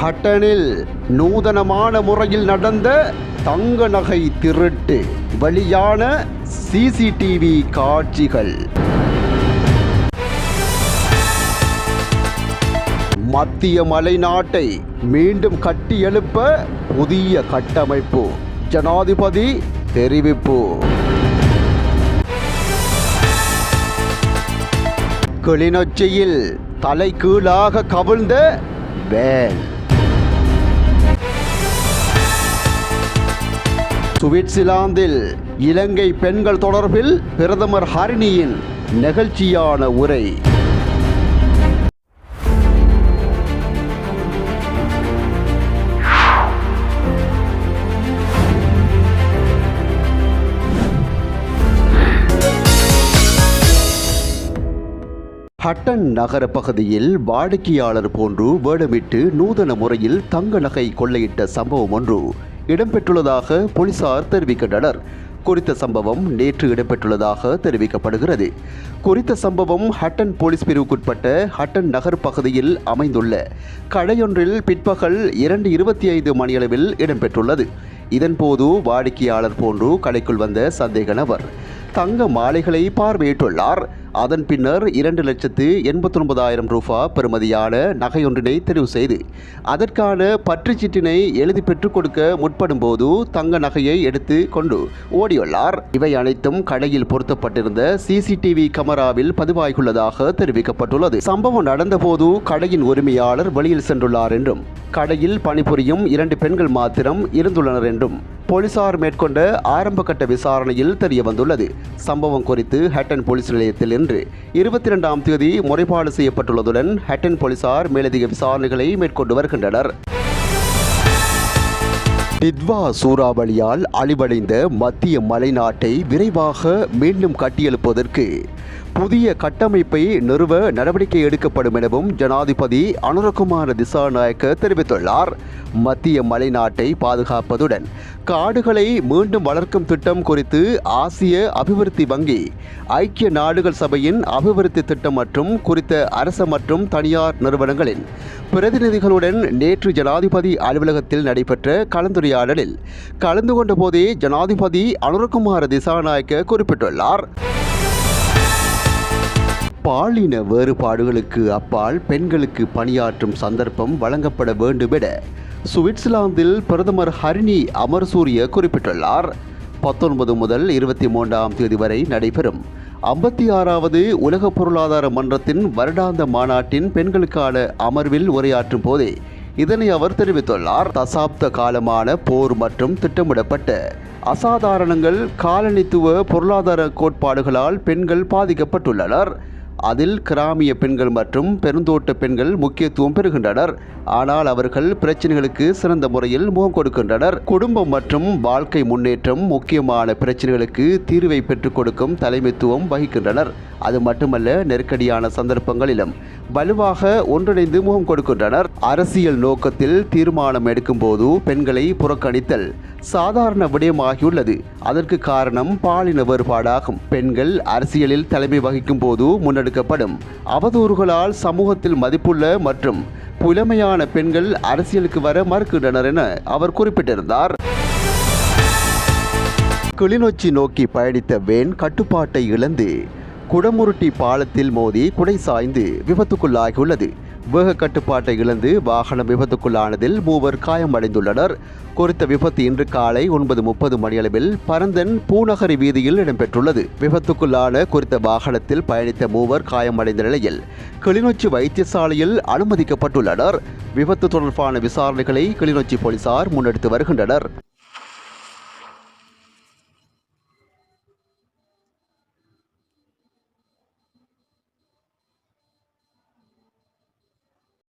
ஹட்டனில் நூதனமான முறையில் நடந்த தங்க நகை திருட்டு வழியான சிசிடிவி காட்சிகள். மத்திய மலைநாட்டை மீண்டும் கட்டியெழுப்ப புதிய கட்டமைப்பு. ஜனாதிபதி தெரிவிப்பு. கிளிநொச்சியில் தலைகீழாக கவிழ்ந்த வேன் சுவிட்சர்லாந்தில் இலங்கை பெண்கள் தொடர்பில் பிரதமர் ஹரிணியின் நெகிழ்ச்சியான உரை. ஹட்டன் நகர பகுதியில் வாடிக்கையாளர் போன்று வேடமிட்டு நூதன முறையில் தங்க நகை கொள்ளையிட்ட சம்பவம் ஒன்று. இடம்பெற்றுள்ளதாக போலீசார் தெரிவிக்கின்றனர். குறித்த சம்பவம் நேற்று இடம்பெற்றுள்ளதாக தெரிவிக்கப்படுகிறது. குறித்த சம்பவம் ஹட்டன் போலீஸ் பிரிவுக்குட்பட்ட ஹட்டன் நகர் பகுதியில் அமைந்துள்ள கடையொன்றில் பிற்பகல் இரண்டு இருபத்தி ஐந்து மணியளவில் இடம்பெற்றுள்ளது. இதன்போது வாடிக்கையாளர் போன்று கடைக்குள் வந்த சந்தேக நபர் தங்க மாலைகளை பார்வையிட்டுள்ளார். அதன் பின்னர் இரண்டு லட்சத்து எண்பத்தி ஒன்பதாயிரம் ரூபா பெறுமதியான நகையொன்றினை தெரிவு செய்து அதற்கான பற்றுச்சீட்டினை எழுதி பெற்றுக் கொடுக்க முற்படும் போது தங்க நகையை எடுத்து கொண்டு ஓடியுள்ளார். இவை அனைத்தும் கடையில் பொருத்தப்பட்டிருந்த சிசிடிவி கமராவில் பதிவாகியுள்ளதாக தெரிவிக்கப்பட்டுள்ளது. சம்பவம் நடந்தபோது கடையின் உரிமையாளர் வெளியில் சென்றுள்ளார் என்றும் கடையில் பணிபுரியும் இரண்டு பெண்கள் மாத்திரம் இருந்துள்ளனர் என்றும் போலீசார் மேற்கொண்ட ஆரம்பகட்ட விசாரணையில் தெரிய வந்துள்ளது சம்பவம் குறித்து ஹட்டன் போலீஸ் நிலையத்தில் இன்று இருபத்தி இரண்டாம் தேதி முறைப்பாடு செய்யப்பட்டுள்ளதுடன் ஹட்டன் போலீசார் மேலதிக விசாரணைகளை மேற்கொண்டு வருகின்றனர். டிட்வா சூறாவளியால் அழிவடைந்த மத்திய மலைநாட்டை விரைவாக மீண்டும் கட்டியெழுப்பதற்கு புதிய கட்டமைப்பை நிறுவ நடவடிக்கை எடுக்கப்படும் எனவும் ஜனாதிபதி அனுரகுமார திசாநாயக்க தெரிவித்துள்ளார். மத்திய மலைநாட்டை பாதுகாப்பதுடன் காடுகளை மீண்டும் வளர்க்கும் திட்டம் குறித்து ஆசிய அபிவிருத்தி வங்கி ஐக்கிய நாடுகள் சபையின் அபிவிருத்தி திட்டம் மற்றும் குறித்த அரச மற்றும் தனியார் நிறுவனங்களின் பிரதிநிதிகளுடன் நேற்று ஜனாதிபதி அலுவலகத்தில் நடைபெற்ற கலந்துரையாடலில் கலந்து கொண்ட போதே ஜனாதிபதி அனுரகுமார திசாநாயக்க குறிப்பிட்டுள்ளார். பாலின வேறுபாடுகளுக்கு அப்பால் பெண்களுக்கு பணியாற்றும் சந்தர்ப்பம் வழங்கப்பட வேண்டுமென சுவிட்சர்லாந்தில் பிரதமர் ஹரிணி அமர்சூரிய குறிப்பிட்டுள்ளார். பத்தொன்பது முதல் இருபத்தி மூன்றாம் தேதி வரை நடைபெறும். ஐம்பத்தி ஆறாவது உலக பொருளாதார மன்றத்தின் வருடாந்த மாநாட்டின் பெண்களுக்கான அமர்வில் உரையாற்றும் போதே இதனை அவர் தெரிவித்துள்ளார். தசாப்த காலமான போர் மற்றும் திட்டமிடப்பட்ட அசாதாரணங்கள் காலனித்துவ பொருளாதார கோட்பாடுகளால் பெண்கள் பாதிக்கப்பட்டுள்ளனர். அதில் கிராமிய பெண்கள் மற்றும் பெருந்தோட்ட பெண்கள் முக்கியத்துவம் பெறுகின்றனர். ஆனால் அவர்கள் பிரச்சனைகளுக்கு சிறந்த முறையில் முகம் கொடுக்கின்றனர். குடும்பம் மற்றும் வாழ்க்கை முன்னேற்றம் முக்கியமான பிரச்சனைகளுக்கு தீர்வை பெற்றுக் கொடுக்கும் தலைமைத்துவம் வகிக்கின்றனர். அது மட்டுமல்ல நெருக்கடியான சந்தர்ப்பங்களிலும் வலுவாக ஒன்றிணைந்து முகம் கொடுக்கின்றனர். அரசியல் நோக்கத்தில் தீர்மானம் எடுக்கும்போது பெண்களை புறக்கணித்தல் சாதாரண விடயமாகியுள்ளது. அதற்கு காரணம் பாலின வேறுபாடாகும். பெண்கள் அரசியலில் தலைமை வகிக்கும் போது முன்னெடுக்கப்படும் அவதூறுகளால் சமூகத்தில் மதிப்புள்ள மற்றும் புலமையான பெண்கள் அரசியலுக்கு வர மறுக்கின்றனர் என அவர் குறிப்பிட்டிருந்தார். கிளிநொச்சி நோக்கி பயணித்த வேன் கட்டுப்பாட்டை இழந்து குடமுருட்டி பாலத்தில் மோதி குடை சாய்ந்து விபத்துக்குள்ளாகியுள்ளது. வேக கட்டுப்பாட்டை இழந்து வாகனம் விபத்துக்குள்ளானதில் மூவர் காயமடைந்துள்ளனர். குறித்த விபத்து இன்று காலை ஒன்பது முப்பது மணியளவில் பரந்தன் பூநகரி வீதியில் இடம்பெற்றுள்ளது. விபத்துக்குள்ளான குறித்த வாகனத்தில் பயணித்த மூவர் காயமடைந்த நிலையில் கிளிநொச்சி வைத்தியசாலையில் அனுமதிக்கப்பட்டுள்ளனர். விபத்து தொடர்பான விசாரணைகளை கிளிநொச்சி போலீசார் முன்னெடுத்து வருகின்றனர்.